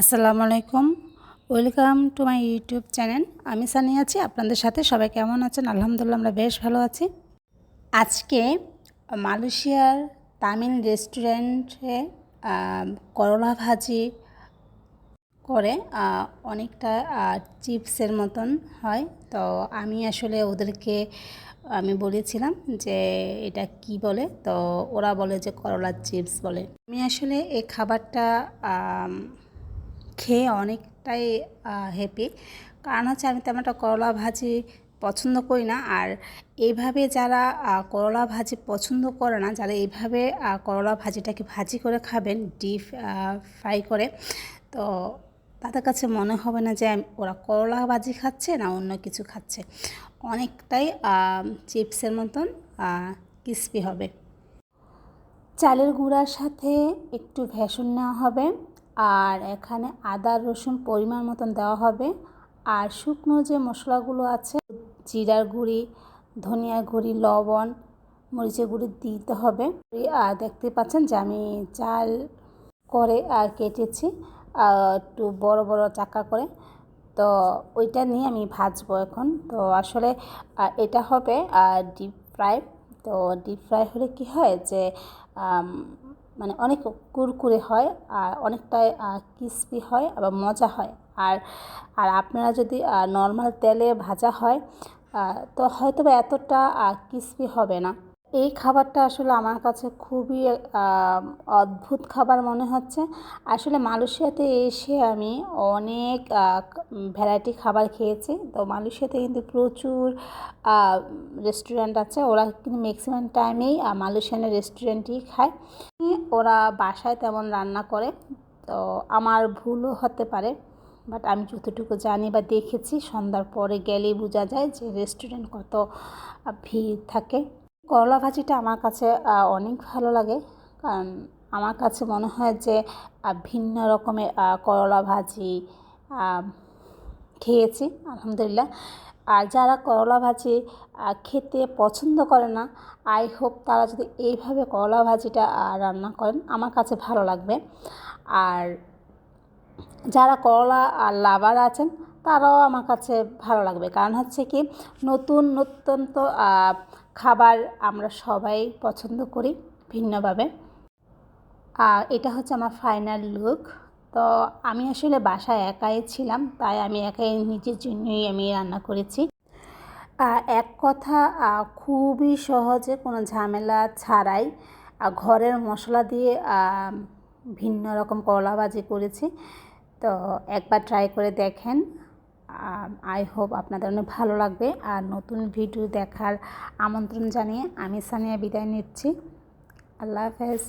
আসসালামু আলাইকুম। Welcome to my YouTube channel. আমি সানি আছি, আপনাদের সাথে সবাই কেমন আছেন? আলহামদুলিল্লাহ, আমরা বেশ ভালো আছি। আজকে মালয়েশিয়ার তামিল রেস্টুরেন্টে করলা ভাজি করে অনেকটা চিপসের মতন হয়। তো আমি আসলে ওদেরকে, আমি বলেছিলাম যে এটা কি বলে, তো ওরা বলে যে করলার চিপস বলে। আমি আসলে এই খাবারটা খেয়ে অনেকটাই হ্যাপি কারণ হচ্ছে আমি তেমন একটা করলা ভাজি পছন্দ করি না। আর এইভাবে যারা করলা ভাজি পছন্দ করে না, যারা এইভাবে করলা ভাজিটাকে ভাজি করে খাবেন ডিপ ফ্রাই করে, তো তাদের কাছে মনে হবে না যে ওরা করলা ভাজি খাচ্ছে না অন্য কিছু খাচ্ছে। অনেকটাই চিপসের মতন ক্রিস্পি হবে। চালের গুঁড়ার সাথে একটু ভেষণ নেওয়া হবে। আর এখানে আদা, রসুন পরিমাণ মতন দেওয়া হবে। আর শুকনো যে মশলাগুলো আছে, জিরার গুঁড়ি, ধনিয়ার গুঁড়ি, লবণ, মরিচের গুঁড়ি দিতে হবে। আর দেখতে পাচ্ছেন যে আমি চাল করে আর কেটেছি একটু বড় বড় চাকা করে। তো ওইটা নিয়ে আমি ভাজবো এখন। তো আসলে এটা হবে ডিপ ফ্রাই তো ডিপ ফ্রাই হলে কি হয় যে মানে অনেক কুরকুরে হয়, আর অনেকটাই ক্রিসপি হয়, আবার মজা হয়। আর আর আপনারা যদি নর্মাল তেলে ভাজা হয় তো হয়তো বা এতটা ক্রিসপি হবে না। এই খাবারটা আসলে আমার কাছে খুবই অদ্ভুত খাবার মনে হচ্ছে। আসলে মালয়েশিয়াতে এসে আমি অনেক ভ্যারাইটি খাবার খেয়েছি। তো মালয়েশিয়াতে কিন্তু প্রচুর রেস্টুরেন্ট আছে। ওরা কিন্তু ম্যাক্সিমাম টাইমেই মালয়েশিয়ানের রেস্টুরেন্টই খায়। ওরা বাসায় তেমন রান্না করে। তো আমার ভুলও হতে পারে, বাট আমি যতটুকু জানি বা দেখেছি, সন্ধ্যার পরে গেলেই বোঝা যায় যে রেস্টুরেন্ট কত ভিড় থাকে। করলা ভাজিটা আমার কাছে অনেক ভালো লাগে। কারণ আমার কাছে মনে হয় যে ভিন্ন রকমের করলা ভাজি খেয়েছি আলহামদুলিল্লাহ। আর যারা করলা ভাজি খেতে পছন্দ করে না আই হোপ তারা যদি এইভাবে করলা ভাজিটা রান্না করেন আমার কাছে ভালো লাগবে। আর যারা করলা আর লাভার আছেন তারাও আমার কাছে ভালো লাগবে। কারণ হচ্ছে কি নতুন নতুন আহ, খাবার আমরা সবাই পছন্দ করি ভিন্নভাবে। আর এটা হচ্ছে আমার ফাইনাল লুক তো আমি আসলে বাসায় একাই ছিলাম, তাই আমি একাই নিজের জন্যই আমি রান্না করেছি। এক কথা খুবই সহজে কোনো ঝামেলা ছাড়াই ঘরের মশলা দিয়ে ভিন্ন রকম কলাবাজি করেছি। তো একবার ট্রাই করে দেখেন। আই হোপ আপনাদের অনেক ভালো লাগবে। আর নতুন ভিডিও দেখার আমন্ত্রণ জানিয়ে আমি সানিয়া বিদায় নিচ্ছি। আল্লাহ হাফেজ।